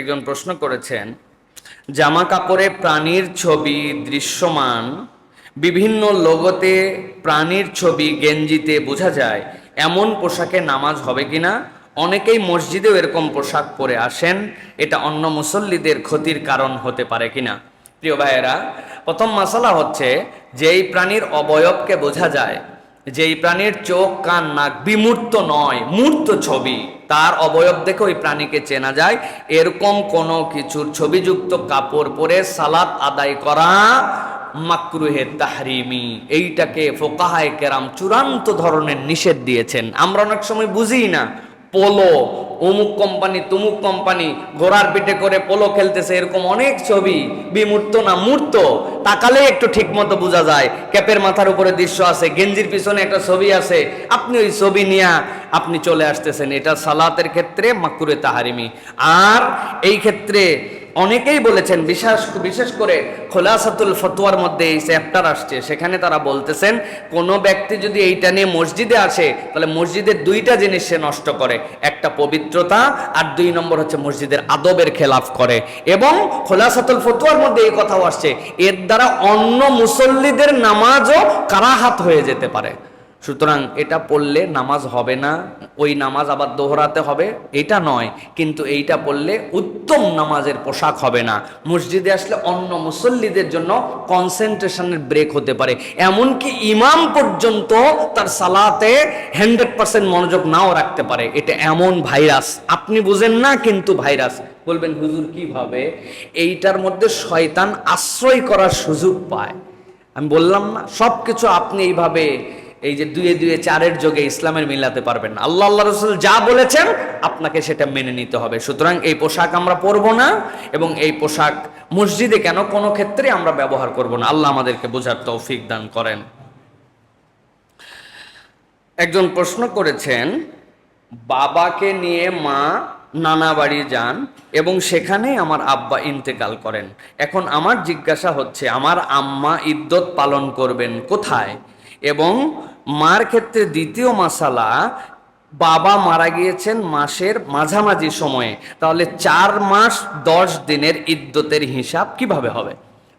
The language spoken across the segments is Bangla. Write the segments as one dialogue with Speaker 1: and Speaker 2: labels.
Speaker 1: একজন প্রশ্ন করেছেন জামা কাপড়ে প্রাণীর ছবি দৃশ্যমান, বিভিন্ন লোগোতে প্রাণীর ছবি গেঞ্জিতে বোঝা যায়, এমন পোশাকে নামাজ হবে কিনা? অনেকেই মসজিদেও এরকম পোশাক পরে আসেন, এটা অন্য মুসল্লিদের ক্ষতির কারণ হতে পারে কিনা? প্রিয় ভাইয়েরা, প্রথম মশলা হচ্ছে, যেই প্রাণীর অবয়বকে বোঝা যায়, যেই প্রাণীর চোখ, কান, নাক বিমূর্ত নয়, মূর্ত ছবি। তার অবয়ব দেখে ওই প্রাণীকে চেনা যায়। এরকম কোনো কিছুর ছবিযুক্ত কাপড় পরে সালাত আদায় করা মাকরুহে তাহরিমি। এইটাকে ফোকাহায় কেরাম চূড়ান্ত ধরনের নিষেধ দিয়েছেন। আমরা অনেক সময় বুঝি না পোলো, অমুক কোম্পানি, তুমুক কোম্পানি, ঘোড়ার পিঠে করে পোলো খেলতেছে, এরকম অনেক ছবি, বিমূর্ত না মূর্ত, তাকালে একটু ঠিক মতো বোঝা যায়। ক্যাপের মাথার উপরে দৃশ্য আছে, গেঞ্জির পিছনে একটা ছবি আছে, আপনি ওই ছবি নিয়ে আপনি চলে আসতেছেন। এটা সালাতের ক্ষেত্রে মাকুরে তাহারিমি আর এই ক্ষেত্রে অনেকেই বলেছেন, বিশেষ বিশেষ করে খোলাসাতুল ফতোয়ার মধ্যে এই চ্যাপ্টার আসছে। সেখানে তারা বলতেছেন, কোনো ব্যক্তি যদি এইটা নিয়ে মসজিদে আসে, তাহলে মসজিদের দুইটা জিনিস সে নষ্ট করে। একটা পবিত্রতা, আর দুই নম্বর হচ্ছে মসজিদের আদবের খেলাফ করে। এবং খোলাসাতুল ফতোয়ার মধ্যে এই কথাও আসছে, এর দ্বারা অন্য মুসল্লিদের নামাজও কারাহাত হয়ে যেতে পারে। সুতরাং এটা পড়লে নামাজ হবে না, ওই নামাজ আবার দোহরাতে হবে, এটা নয়। কিন্তু এইটা পড়লে উত্তম নামাজের পোশাক হবে না। মসজিদে আসলে অন্য মুসল্লিদের জন্য কনসেন্ট্রেশনের ব্রেক হতে পারে। এমনকি ইমাম পর্যন্ত তার সালাতে হান্ড্রেড পার্সেন্ট মনোযোগ নাও রাখতে পারে। এটা এমন ভাইরাস। আপনি বুঝেন না কিন্তু ভাইরাস। বলবেন, হুজুর, কীভাবে? এইটার মধ্যে শয়তান আশ্রয় করার সুযোগ পায়। আমি বললাম না সব কিছু আপনি এইভাবে এই যে দুয়ে দুয়ে চারের যোগে ইসলামের মিলাতে পারবেন না। আল্লাহ আল্লাহ রসুল যা বলেছেন আপনাকে সেটা মেনে নিতে হবে। সুতরাং এই পোশাক আমরা পরবো না এবং এই পোশাক মসজিদে কেন কোনো ক্ষেত্রে আমরা ব্যবহার করব না। আল্লাহ আমাদেরকে বোঝার তৌফিক দান করেন। একজন প্রশ্ন করেছেন, বাবাকে নিয়ে মা নানা বাড়ি যান এবং সেখানে আমার আব্বা ইন্তেকাল করেন। এখন আমার জিজ্ঞাসা হচ্ছে, আমার আম্মা ইদ্যত পালন করবেন কোথায়? এবং মার ক্ষেত্রে দ্বিতীয় মাসালা বাবা মারা গিয়েছেন মাসের মাঝামাঝি সময়ে। তাহলে চার মাস দশ দিনের ইদ্যতের হিসাব কীভাবে হবে?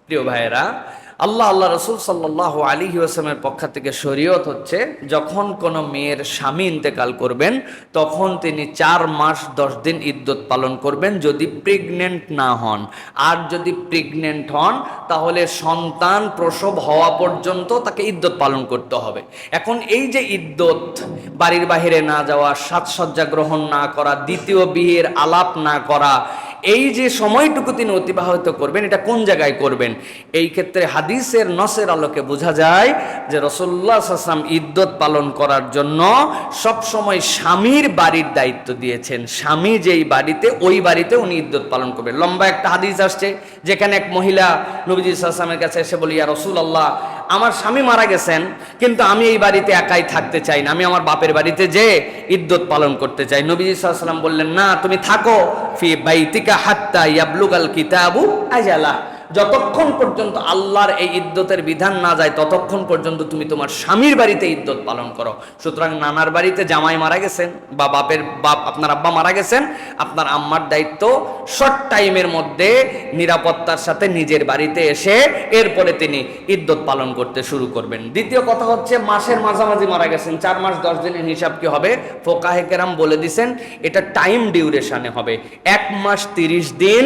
Speaker 1: প্রিয় ভাইয়েরা আল্লাহ আল্লাহ রসুল সাল্লাহ আলী ওয়াসামের পক্ষ থেকে শরীয়ত হচ্ছে, যখন কোনো মেয়ের স্বামী ইন্তেকাল করবেন, তখন তিনি চার মাস দশ দিন ইদ্যত পালন করবেন যদি প্রেগনেন্ট না হন। আর যদি প্রেগনেন্ট হন, তাহলে সন্তান প্রসব হওয়া পর্যন্ত তাকে ইদ্যত পালন করতে হবে। এখন এই যে ইদ্যত, বাড়ির বাহিরে না যাওয়া, সাজসজ্জা গ্রহণ না করা, দ্বিতীয় বিয়ের আলাপ না করা এই যে সময়টুকু তিনি অতিবাহিত করবেন, এটা কোন জায়গায় করবেন? এই ক্ষেত্রে হাদিসের নসের আলোকে বোঝা যায় যে রসল্লা আসলাম ইদ্যত পালন করার জন্য সব সময় স্বামীর বাড়ির দায়িত্ব দিয়েছেন। স্বামী যেই বাড়িতে, ওই বাড়িতে উনি ইদ্যত পালন করবেন। লম্বা একটা হাদিস আসছে, যেখানে এক মহিলা নবীজি সাসামের কাছে এসে বলি, ইয়া রসুল আল্লাহ আমার স্বামী মারা গেছেন, কিন্তু আমি এই বাড়িতে একাই থাকতে চাই না। আমি আমার বাপের বাড়িতে যে ইদ্যত পালন করতে চাই। নবীজি সাল্লাম বললেন, না, তুমি থাকো, ফি বাইতিকা হাত্তা ইয়াবলুগাল কিতাবু আজালা। যতক্ষণ পর্যন্ত আল্লাহর এই ইদ্যতের বিধান না যায়, ততক্ষণ পর্যন্ত তুমি তোমার স্বামীর বাড়িতে ইদ্যত পালন করো। সুতরাং নানার বাড়িতে জামাই মারা গেছেন বা বাপের বাপ, আপনার আব্বা মারা গেছেন, আপনার আম্মার দায়িত্ব শর্ট টাইমের মধ্যে নিরাপত্তার সাথে নিজের বাড়িতে এসে এরপরে তিনি ইদ্যত পালন করতে শুরু করবেন। দ্বিতীয় কথা হচ্ছে, মাসের মাঝামাঝি মারা গেছেন। চার মাস, দশ দিনের হিসাব কি হবে? ফোকাহে কেরাম বলে দিছেন, এটা টাইম ডিউরেশনে হবে। এক মাস তিরিশ দিন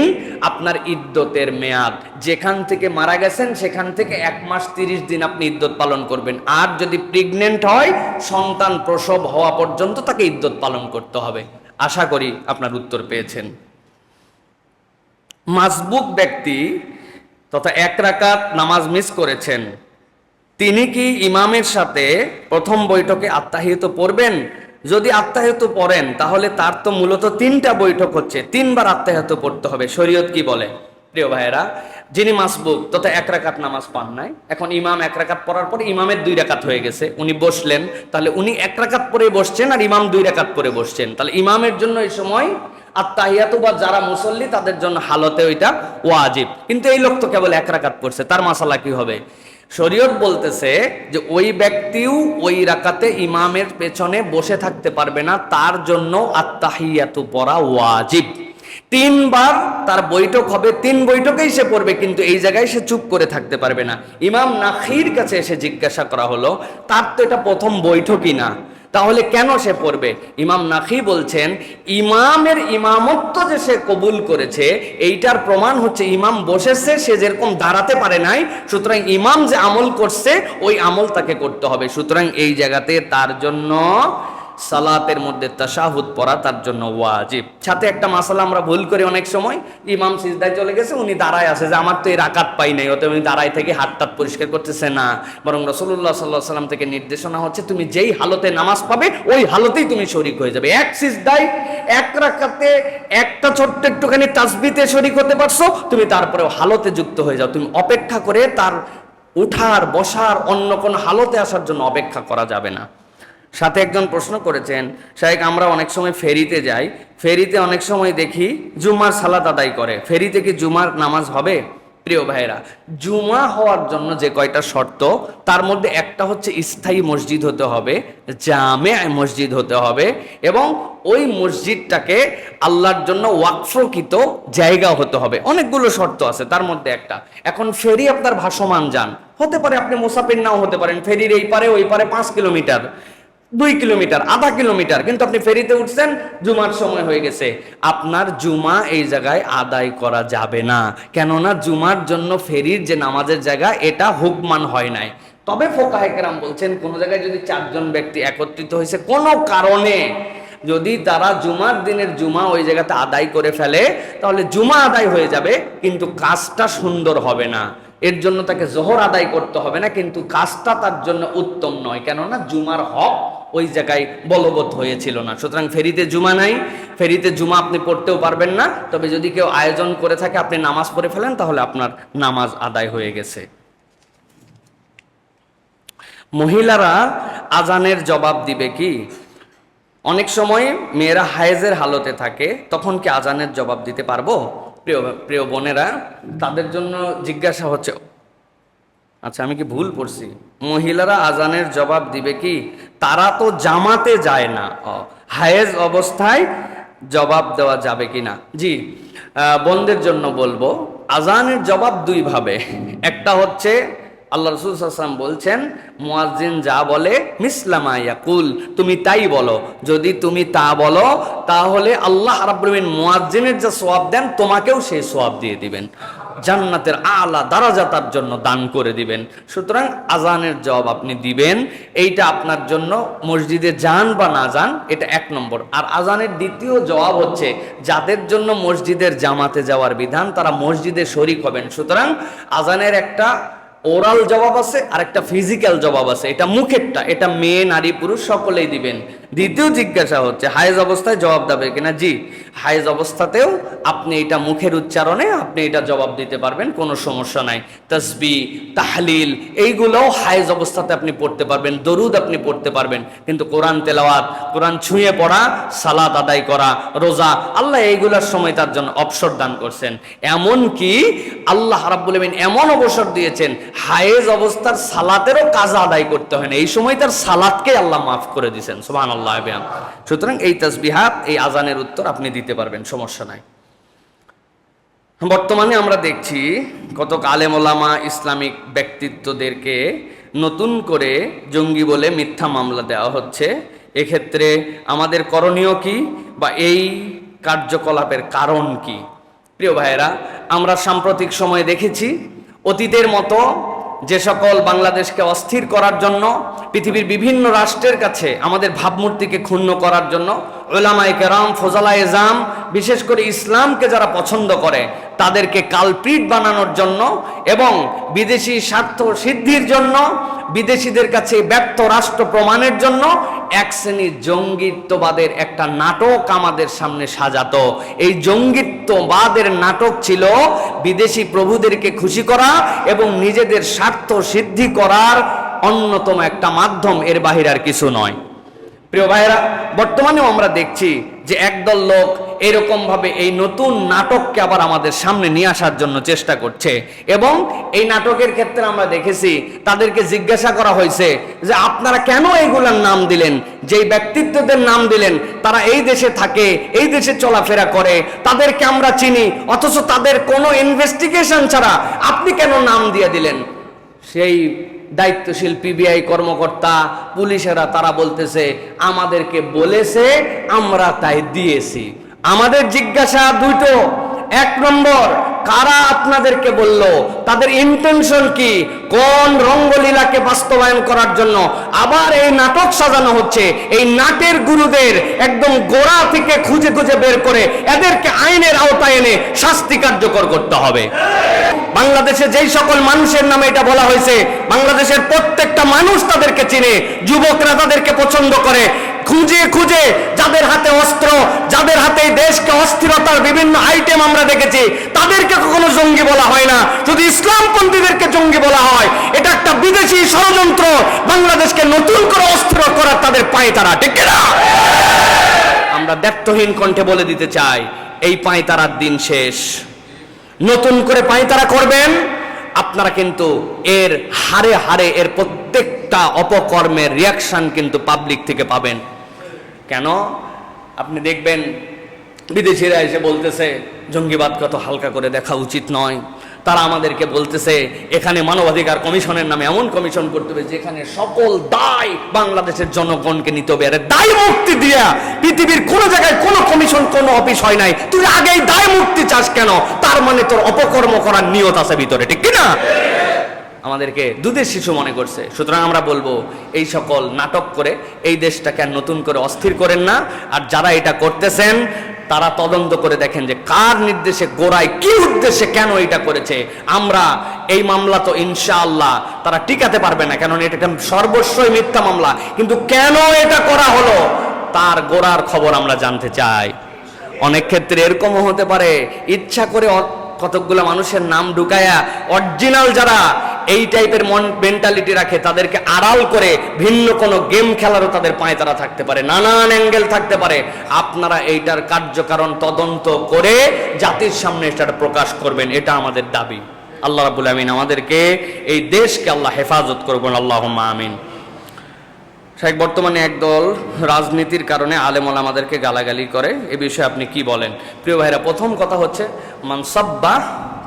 Speaker 1: আপনার ইদ্যতের মেয়াদ। যেখান থেকে মারা গেছেন, সেখান থেকে এক মাস তিরিশ দিন আপনি ইদ্যত পালন করবেন। আর যদি প্রেগনেন্ট হয়, সন্তান প্রসব হওয়া পর্যন্ত তাকে ইদ্যত পালন করতে হবে। আশা করি আপনার উত্তর পেয়েছেন। মাসবুক ব্যক্তি তথা এক রাকাত নামাজ মিস করেছেন। তিনি কি ইমামের সাথে প্রথম বৈঠকে আত্মাহিত পড়বেন? যদি আত্মাহিত পড়েন, তাহলে তার তো মূলত তিনটা বৈঠক হচ্ছে। তিনবার আত্মাহিত পড়তে হবে। শরীয়ত কি বলে? প্রিয় ভাইয়েরা যিনি মাসবুক, তথা এক রাকাত নামাজ পান নাই। এখন ইমাম এক রাকাত পড়ার পরে ইমামের দুই রাকাত হয়ে গেছে, উনি বসলেন। তাহলে উনি এক রাকাত পরে বসছেন আর ইমাম দুই রাকাত পরে বসছেন। তাহলে ইমামের জন্য এই সময় আত্মাহিয়াতু বা যারা মুসল্লি, তাদের জন্য হালতে ওইটা ওয়াজিব। কিন্তু এই লোক তো কেবল এক রাকাত পড়ছে, তার মাসালা কি হবে? শরীয়ত বলতেছে যে ওই ব্যক্তিও ওই রাকাতে ইমামের পেছনে বসে থাকতে পারবে না, তার জন্য আত্মাহিয়াতু পড়া ওয়াজিব। তিনবার তার বৈঠক হবে, তিন বৈঠকেই সে পড়বে, কিন্তু এই জায়গায় সে চুপ করে থাকতে পারবে না। ইমাম নাখির কাছে এসে জিজ্ঞাসা করা হলো, তার তো এটা প্রথম বৈঠকই না, তাহলে কেন সে পড়বে? ইমাম নাখি বলছেন, ইমামের ইমামত্ব যে সে কবুল করেছে, এইটার প্রমাণ হচ্ছে ইমাম বসেছে, সে যেরকম দাঁড়াতে পারে নাই, সুতরাং ইমাম যে আমল করছে, ওই আমল তাকে করতে হবে। সুতরাং এই জায়গাতে তার জন্য সালাতের মধ্যে তাশাহুদ পড়া তার জন্য ওয়াজিব। সাথে একটা মাসালা আমরা ভুল করি অনেক সময়, ইমাম সিজদায় চলে গেছে, উনি দাঁড়ায় আছে যে আমার তো এই রাকাত পাই নাই, অতএব উনি দাঁড়ায় থেকে হাত টাত পরিষ্কার করতেছে না। বরং রসুল্লাহ সাল্লাহ সাল্লাম থেকে নির্দেশনা হচ্ছে, তুমি যেই হালতে নামাজ পাবে, ওই হালতেই তুমি শরিক হয়ে যাবে। এক সিজদায় এক রাকাতে একটা ছোট্ট একটুখানি তাসবিতে শরিক হতে পারছ, তুমি তারপরে হালতে যুক্ত হয়ে যাও। তুমি অপেক্ষা করে তার উঠার, বসার, অন্য কোনো হালতে আসার জন্য অপেক্ষা করা যাবে না। সাথে একজন প্রশ্ন করেছেন শাহেক আমরা অনেক সময় ফেরিতে যাই, ফেরিতে অনেক সময় দেখি জুমার সালাত আদায় করে। ফেরিতে কি জুমার নামাজ হবে? প্রিয় ভাইরা জুমা হওয়ার জন্য যে কয়টা শর্ত, তার মধ্যে একটা হচ্ছে স্থায়ী মসজিদ হতে হবে জামে মসজিদ হতে হবে এবং ওই মসজিদটাকে আল্লাহর জন্য ওয়াকফকৃত জায়গা হতে হবে। অনেকগুলো শর্ত আছে, তার মধ্যে একটা। এখন ফেরি আপনার ভাসমান যান। হতে পারে আপনি মুসাফির নাও হতে পারেন, ফেরির এই পারে, ওই পারে পাঁচ কিলোমিটার। দুই কিলোমিটার, আধা কিলোমিটার। কিন্তু আপনি ফেরিতে উঠছেন, জুমার সময় হয়ে গেছে। আপনার জুমা এই জায়গায় আদায় করা যাবে না। কেননা জুমার জন্য ফেরির যে নামাজের জায়গা, এটা হুকমান হয় নাই। তবে ফোকাহেকেরাম বলছেন, কোন জায়গায় যদি চারজন ব্যক্তি একত্রিত হয়েছে, কোনো কারণে যদি তারা জুমার দিনের জুমা ওই জায়গাতে আদায় করে ফেলে, তাহলে জুমা আদায় হয়ে যাবে, কিন্তু কাজটা সুন্দর হবে না। এর জন্য তাকে জোহর আদায় করতে হবে না, কিন্তু কাজটা তার জন্য উত্তম নয়। কেননা জুমার হক ওই জায়গায় বলবৎ হয়েছিল না। সুতরাং ফেরিতে জুমা নাই। ফেরিতে জুমা আপনি পড়তেও পারবেন না। তবে যদি কেউ আয়োজন করে থাকে, আপনি নামাজ পড়ে ফেলেন, তাহলে আপনার নামাজ আদায় হয়ে গেছে। মহিলারা আজানের জবাব দিবে কি? অনেক সময় মেয়েরা হায়েজের হালতে থাকে, তখন কি আজানের জবাব দিতে পারব? প্রিয় প্রিয় বোনেরা, তাদের জন্য জিজ্ঞাসা হচ্ছে আচ্ছা আমি কি ভুল পড়ছি? মহিলারা আজানের জবাব দিবে কি? তারা তো জামাতে যায় না। হায়েজ অবস্থায় জবাব দেওয়া যাবে কি না জি বন্ধের জন্য বলব, আজানের জবাব দুই ভাবে। একটা হচ্ছে, আল্লাহ রসুল সাল্লাম বলছেন, মুয়াজ্জিন যা বলে মিসলামা ইয়াকুল, তুমি তাই বলো। যদি তুমি তা বলো, তাহলে আল্লাহ রাব্বুল মুয়াজ্জিনের যা সোয়াব দেন, তোমাকেও সেই সোয়াব দিয়ে দিবেন। জান্নাতের আলা দারাজা তার জন্য দান করে দিবেন। সুতরাং আজানের জবাব আপনি দিবেন, এইটা আপনার জন্য মসজিদে যান বা না যান, এটা এক নম্বর। আর আজানের দ্বিতীয় জবাব হচ্ছে, যাদের জন্য মসজিদের জামাতে যাওয়ার বিধান, তারা মসজিদে শরিক হবেন। সুতরাং আজানের একটা ওরাল জবাব আছে আর একটা ফিজিক্যাল জবাব আছে। এটা মুখেরটা, এটা মেয়ে, নারী, পুরুষ, সকলেই দিবেন। দ্বিতীয় জিজ্ঞাসা হচ্ছে, হায়েজ অবস্থায় জবাব দেবে কিনা? জি, হায়েজ অবস্থাতেও আপনি এটা মুখের উচ্চারণে আপনি এটা জবাব দিতে পারবেন, কোনো সমস্যা নাই। তসবি, তাহলিল, এইগুলোও হায়েজ অবস্থাতে আপনি পড়তে পারবেন, দরুদ আপনি পড়তে পারবেন। কিন্তু কোরআন তেলাওয়াত, কোরআন ছুঁয়ে পড়া, সালাত আদায় করা, রোজা, আল্লাহ এইগুলোর সময় তার জন্য অবসর দান করছেন। এমন কি আল্লাহ রাব্বুল এমন অবসর দিয়েছেন, হায়েজ অবস্থার সালাতেরও কাজ আদায় করতে হয় না। এই সময় তার সালাতকে আল্লাহ মাফ করে দিয়েছেন সুবহান আল্লাহ সুতরাং এই তসবিহাত এই আজানের উত্তর আপনি দিতে পারবেন, সমস্যা নাই। বর্তমানে আমরা দেখছি ইসলামিক ব্যক্তিত্বদেরকে নতুন করে জঙ্গি বলে মিথ্যা মামলা দেওয়া হচ্ছে। এক্ষেত্রে আমাদের করণীয় কি বা এই কার্যকলাপের কারণ কি? প্রিয় ভাইয়েরা, আমরা সাম্প্রতিক সময়ে দেখেছি, অতীতের মতো যে সকল বাংলাদেশকে অস্থির করার জন্য, পৃথিবীর বিভিন্ন রাষ্ট্রের কাছে আমাদের ভাবমূর্তিকে ক্ষুণ্ণ করার জন্য ওলামায়ে কেরাম ফোজালা এজাম বিশেষ করে ইসলামকে যারা পছন্দ করে, তাদেরকে কালপ্রিট বানানোর জন্য এবং বিদেশি স্বার্থ সিদ্ধির জন্য, বিদেশিদের কাছে ব্যর্থ রাষ্ট্র প্রমাণের জন্য এক শ্রেণির জঙ্গিত্ববাদের একটা নাটক আমাদের সামনে সাজাতো। এই জঙ্গিত্ববাদের নাটক ছিল বিদেশি প্রভুদেরকে খুশি করা এবং নিজেদের স্বার্থ সিদ্ধি করার অন্যতম একটা মাধ্যম, এর বাহির আর কিছু নয়। প্রিয় ভাইয়েরা, বর্তমানেও আমরা দেখছি যে একদল লোক এরকম ভাবে এই নতুন নাটককে আবার আমাদের সামনে নিয়ে আসার জন্য চেষ্টা করছে। এবং এই নাটকের ক্ষেত্রে আমরা দেখেছি, তাদেরকে জিজ্ঞাসা করা হয়েছে যে, আপনারা কেন এইগুলার নাম দিলেন? যেই ব্যক্তিত্বদের নাম দিলেন, তারা এই দেশে থাকে, এই দেশে চলাফেরা করে, তাদেরকে আমরা চিনি, অথচ তাদের কোনো ইনভেস্টিগেশন ছাড়া আপনি কেন নাম দিয়ে দিলেন? সেই দায়িত্বশীল পিবিআই কর্মকর্তা, পুলিশেরা তারা বলতেছে, আমাদেরকে বলেছে, আমরা তাই দিয়েছি। আমাদের জিজ্ঞাসা দুটো এক নম্বর কারা আপনাদেরকে বলল, তাদের ইন্টেনশন কি? কোন রঙ্গলীলাকে বাস্তবায়ন করার জন্য? আবার এই নাটক সাজানো হচ্ছে, এই নাটের গুরুদের একদম গোড়া থেকে খুঁজে খুঁজে বের করে এদেরকে আইনের আওতায় এনে শাস্তি কার্যকর করতে হবে। বাংলাদেশে যেই সকল মানুষের নামে এটা বলা হয়েছে, বাংলাদেশের প্রত্যেকটা মানুষ তাদেরকে চিনে, যুবকরা তাদেরকে পছন্দ করে। খুঁজে খুঁজে যাদের হাতে অস্ত্র, যাদের হাতে দেশকে অস্থিরতার বিভিন্ন আইটেম আমরা দেখেছি, তাদেরকে কখনো জঙ্গি বলা হয় না। শুধু ইসলামপন্থীদেরকে জঙ্গি বলা হয়, এটা একটা বিদেশি ষড়যন্ত্র। বাংলাদেশকে নতুন করে অস্ত্র করার তাদের পায়ে তারা, ঠিক না আমরা দ্ব্যর্থহীন কণ্ঠে বলে দিতে চাই, এই পায়ে তারার দিন শেষ। নতুন করে পায়তারা করবেন, আপনারা কিন্তু এর হারে হারে, এর প্রত্যেকটা অপকর্মের রিয়াকশন কিন্তু পাবলিক থেকে পাবেন। কেন? আপনি দেখবেন বিদেশিরা এসে বলতেছে, জঙ্গিবাদ কত হালকা করে দেখা উচিত নয়। তারা আমাদেরকে বলতেছে, এখানে মানবাধিকার কমিশনের নামে এমন কমিশন করতে হবে, যেখানে সকল দায় বাংলাদেশের জনগণকে নিতে হবে। আরে দায় মুক্তি দিয়া পৃথিবীর কোনো জায়গায় কোনো কমিশন, কোনো অফিস হয় নাই। তুই আগেই দায় মুক্তি চাস কেন? তার মানে তোর অপকর্ম করার নিয়ত আছে ভিতরে, ঠিক কিনা? আমাদেরকে দুধের শিশু মনে করছে। সুতরাং আমরা বলব, এই সকল নাটক করে এই দেশটাকে আর নতুন করে অস্থির করেন না। আর যারা এটা করতেছেন, তারা তদন্ত করে দেখেন যে কার নির্দেশে, গোড়ায় কি উদ্দেশ্যে কেন এটা করেছে। আমরা এই মামলা তো ইনশাআল্লাহ তারা টিকাতে পারবে না কেন এটা একটা সর্বস্বই মিথ্যা মামলা। কিন্তু কেন এটা করা হলো, তার গোড়ার খবর আমরা জানতে চাই। অনেক ক্ষেত্রে এরকমও হতে পারে, ইচ্ছা করে কতকগুলো মানুষের নাম ঢুকায়া অরিজিনাল যারা এই টাইপের মন মেন্টালিটি রাখে, তাদেরকে আড়াল করে ভিন্ন কোনো গেম খেলারও তাদের পায়ে তারা থাকতে পারে, নানান অ্যাঙ্গেল থাকতে পারে। আপনারা এইটার কার্যকারণ তদন্ত করে জাতির সামনে সেটা প্রকাশ করবেন, এটা আমাদের দাবি। আল্লাহ রাবুল আমিন আমাদেরকে এই দেশকে আল্লাহ হেফাজত করবেন আল্লাহ আমিন। শেখ বর্তমানে একদল রাজনীতির কারণে আলেমল আমাদেরকে গালাগালি করে, এ বিষয়ে আপনি কি বলেন? প্রিয় ভাইরা, প্রথম কথা হচ্ছে মানসাব্বা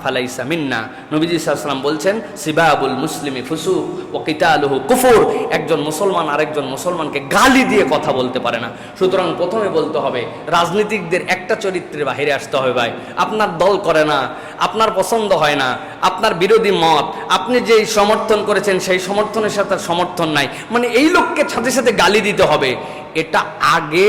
Speaker 1: ফালাইসা মিন্না। নবীজি সাল্লাম বলছেন, সিবাবুল মুসলিমি ফুসু ও কিতালুহু কুফুর। একজন মুসলমান আরেকজন মুসলমানকে গালি দিয়ে কথা বলতে পারে না। সুতরাং প্রথমে বলতে হবে, রাজনীতিকদের একটা চরিত্রের বাহিরে আসতে হবে ভাই। আপনার দল করে না, আপনার পছন্দ হয় না, আপনার বিরোধী মত, আপনি যেই সমর্থন করেছেন সেই সমর্থনের সাথে সমর্থন নাই। মানে এই লোককে সাথে সাথে গালি দিতে হবে। এটা আগে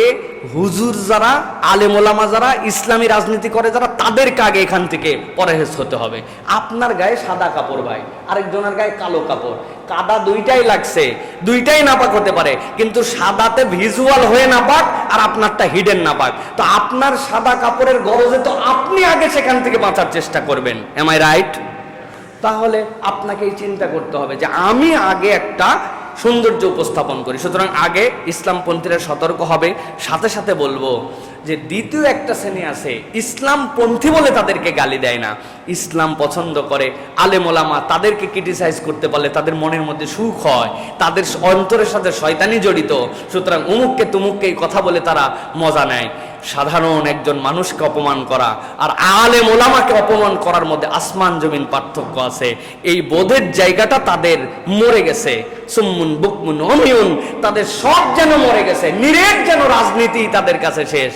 Speaker 1: হুজুর যারা আলেমোলামা যারা, ইসলামী রাজনীতি করে যারা, তাদেরকে আগে এখান থেকে পরহেজ হতে হবে। আপনার গায়ে সাদা কাপড় ভাই, আরেকজনের গায়ে কালো কাপড়। কাদা দুইটাই লাগছে, দুইটাই নাপাক হতে পারে, কিন্তু সাদাতে ভিজুয়াল হয়ে নাপাক আর আপনারটা হিডেন নাপাক। তো আপনার সাদা কাপড়ের গরজে তো আপনি আগে সেখান থেকে বাঁচার চেষ্টা করবেন। এম আই রাইট তাহলে আপনাকেই চিন্তা করতে হবে যে আমি আগে একটা সৌন্দর্য উপস্থাপন করি। সুতরাং আগে ইসলামপন্থীরা সতর্ক হবে। সাথে সাথে বলব যে দ্বিতীয় একটা শ্রেণি আছে, ইসলামপন্থী বলে তাদেরকে গালি দেয় না। ইসলাম পছন্দ করে, আলেমোলামা তাদেরকে ক্রিটিসাইজ করতে পারলে তাদের মনের মধ্যে সুখ হয়, তাদের অন্তরের সাথে শয়তানি জড়িত। সুতরাং উমুককে তুমুককে কথা বলে তারা মজা নেয়। সাধারণ একজন মানুষকে অপমান করা আর আলে মোলামাকে অপমান করার মধ্যে আসমান জমিন পার্থক্য আছে। এই বোধের জায়গাটা তাদের মরে গেছে। সুম্মুন, বুকমুন অমিউন তাদের সব যেন মরে গেছে। নিরেট যেন রাজনীতি তাদের কাছে শেষ।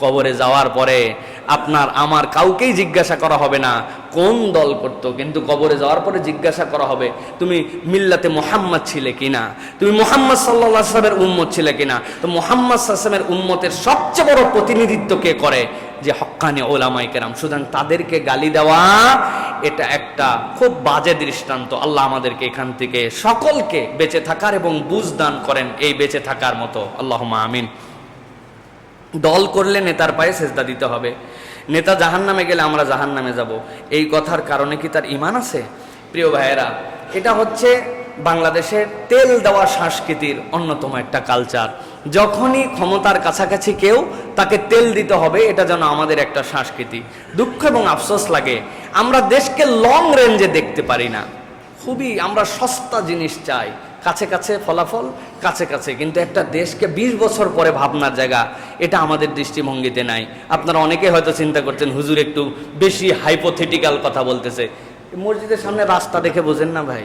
Speaker 1: কবরে যাওয়ার পরে আপনার, আমার কাউকেই জিজ্ঞাসা করা হবে না কোন দল করত, কিন্তু কবরে যাওয়ার পরে জিজ্ঞাসা করা হবে, তুমি মিল্লাতে মোহাম্মদ ছিলে কিনা? তুমি মোহাম্মদ সাল্লা সাল্লামের উম্মত ছিলে কিনা? তো মোহাম্মদ সাল্লামের উম্মতের সবচেয়ে বড় প্রতিনিধিত্ব কে করে? যে হক্কানি ওলামাই কেরাম। সুতরাং তাদেরকে গালি দেওয়া, এটা একটা খুব বাজে দৃষ্টান্ত। আল্লাহ আমাদেরকে এখান থেকে সকলকে বেঁচে থাকার এবং বুঝ দান করেন এই বেঁচে থাকার মতো। আল্লাহ আমিন। দল করলে নেতার পায়ে সেজদা দিতে হবে। নেতা জাহান নামে গেলে আমরা জাহান নামে যাব। এই কথার কারণে কি তার ইমান আছে? প্রিয় ভাইয়েরা, এটা হচ্ছে বাংলাদেশের তেল দেওয়া সংস্কৃতির অন্যতম একটা কালচার যখনই ক্ষমতার কাছাকাছি কেউ তাকে তেল দিতে হবে, এটা যেন আমাদের একটা সংস্কৃতি। দুঃখ এবং আফসোস লাগে, আমরা দেশকে লং রেঞ্জে দেখতে পারি না। খুবই আমরা সস্তা জিনিস চাই। কাছে কাছে ফলাফল, কাছে কাছে। কিন্তু একটা দেশকে ২০ বছর পরে ভাবনার জায়গা, এটা আমাদের দৃষ্টিভঙ্গিতে নাই। আপনারা অনেকে হয়তো চিন্তা করছেন, হুজুর একটু বেশি হাইপোথেটিক্যাল কথা বলতেছে। মসজিদের সামনে রাস্তা দেখে বোঝেন না ভাই।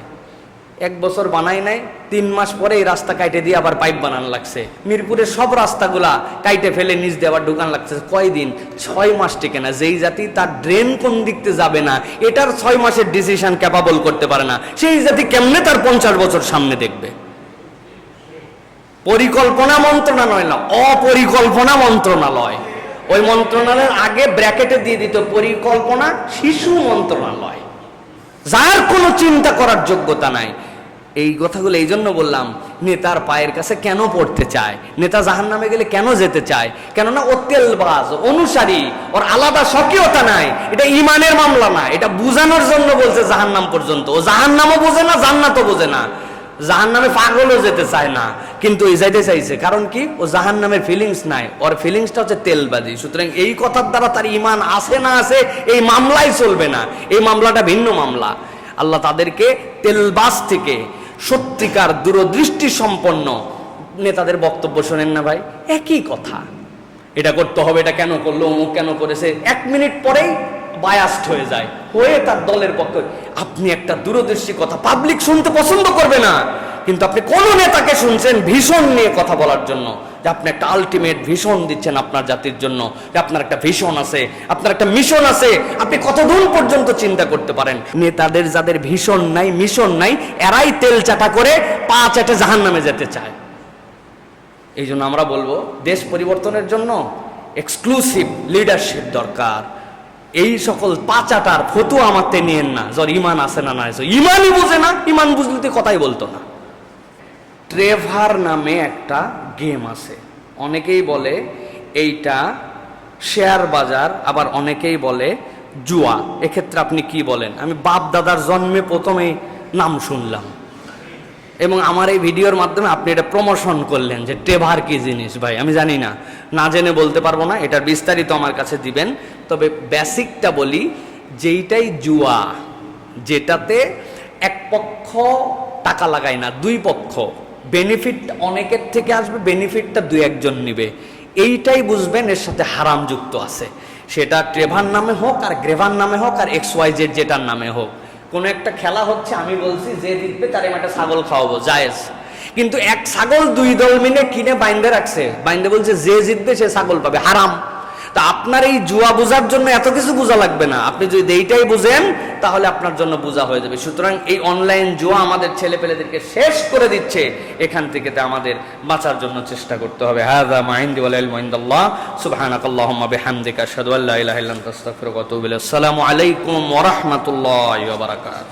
Speaker 1: এক বছর বানাই নাই, তিন মাস পরে এই রাস্তা কাইটে দিয়ে আবার পাইপ বানানো লাগছে। মিরপুরের সব রাস্তাগুলা কাইটে ফেলে নিচ দিয়ে আবার ঢুকান লাগছে। কয়দিন? ছয় মাস টিকে না। যেই জাতি তার ড্রেন কোন দিকতে যাবে না, এটার ছয় মাসের ডিসিশন ক্যাপাবল করতে পারে না। সেই জাতি কেমনে তার পঞ্চাশ বছর সামনে দেখবে? পরিকল্পনা মন্ত্রণালয় না, অপরিকল্পনা মন্ত্রণালয়। ওই মন্ত্রণালয়ের আগে ব্র্যাকেটে দিয়ে দিত পরিকল্পনা শিশু মন্ত্রণালয়। যার কোনো চিন্তা করার যোগ্যতা নাই। এই কথাগুলো এই জন্য বললাম, নেতার পায়ের কাছে কেন পড়তে চায়? নেতা জাহান নামে গেলে কেন যেতে চায়? কেননা ও তেলবাজ অনুসারী, ওর আলাদা স্বকীয়তা নাই। এটা ইমানের মামলা না, এটা বুঝানোর জন্য বলছে জাহান নাম পর্যন্ত। ও জাহান নামও বোঝে না, জান্নাতও বোঝে না। জাহান নামে পাগলও যেতে চায় না, কিন্তু এই যাইতে চাইছে। কারণ কি? ও জাহান নামের ফিলিংস নাই। ওর ফিলিংসটা হচ্ছে তেলবাজি। সুতরাং এই কথার দ্বারা তার ইমান আছে না আছে, এই মামলাই চলবে না। এই মামলাটা ভিন্ন মামলা। আল্লাহ তাদেরকে তেলবাজ থেকে সত্যিকার দূরদৃষ্টি সম্পন্ন নেতাদের বক্তব্য শোনেন না ভাই, একই কথা। এটা করতে হবে, এটা কেন করল, অমুক কেন করেছে, এক মিনিট পরেই বায়াস্ট হয়ে যায়, হয়ে তার দলের পক্ষে। আপনি একটা দূরদৃষ্টি কথা পাবলিক শুনতে পছন্দ করবে না, কিন্তু আপনি কোন নেতাকে শুনছেন ভীষণ নিয়ে কথা বলার জন্য। যে আপনি একটা আলটিমেট ভীষণ দিচ্ছেন আপনার জাতির জন্য, যে আপনার একটা ভীষণ আছে, আপনার একটা মিশন আছে, আপনি কতদূর পর্যন্ত চিন্তা করতে পারেন? নেতাদের যাদের ভীষণ নাই মিশন নাই, এরাই তেল চাটা করে পা চাটে জাহান নামে যেতে চায়। এই জন্য আমরা বলব, দেশ পরিবর্তনের জন্য এক্সক্লুসিভ লিডারশিপ দরকার। এই সকল পাচাটার ফতুয়া আমারতে নিয়েন না যার ইমান আছে না না ইমানই বুঝে না, ইমান বুঝলে কথাই বলতো না। ট্রেভার নামে একটা গেম আছে। অনেকেই বলে এইটা শেয়ার বাজার, আবার অনেকেই বলে জুয়া। এক্ষেত্রে আপনি কি বলেন? আমি বাপ দাদার জন্মে প্রথমেই নাম শুনলাম। এবং আমার এই ভিডিওর মাধ্যমে আপনি এটা প্রমোশন করলেন যে টেভার কি জিনিস ভাই? আমি জানি না। না জেনে বলতে পারব না এটার বিস্তারিত আমার কাছে দিবেন। তবে বেসিকটা বলি, যেইটাই জুয়া, যেটাতে এক পক্ষ টাকা লাগায় না, দুই পক্ষ। বেনিফিট অনেকের থেকে আসবে বেনিফিটটা দু একজন নিবে। এইটাই বুঝবেন এর সাথে হারাম যুক্ত আছে। সেটা ট্রেভার নামে হোক আর গ্রেভার নামে হোক আর এক্স ওয়াই জেড যেটার নামে হোক। কোন একটা খেলা হচ্ছে, আমি বলছি যে জিতবে তার একটা ছাগল খাওয়াবো, জায়েজ। কিন্তু এক ছাগল দুই দল মিলে কিনে বাইন্দে রাখছে। বাইন্দে বলছে যে জিতবে সে ছাগল পাবে, হারাম। তা আপনার এই জুয়া বোঝার জন্য এত কিছু বোঝা লাগবে না। আপনি যদি এইটাই বুঝেন, তাহলে আপনার জন্য বোঝা হয়ে যাবে। সুতরাং এই অনলাইন জুয়া আমাদের ছেলে পেলেদেরকে শেষ করে দিচ্ছে। এখান থেকে আমাদের বাঁচার জন্য চেষ্টা করতে হবে। হাযা মাইন্দি ওয়াল ইলমু ইনদাল্লাহ। সুবহানাকাল্লাহুম্মা বিহামদিকা আশহাদু আল্লা ইলাহা ইল্লা আনতা আস্তাগফিরুকা ওয়া আতুবু ইলাইক আসসালামু আলাইকুম ওয়া রাহমাতুল্লাহি ওয়া বারাকাতুহু।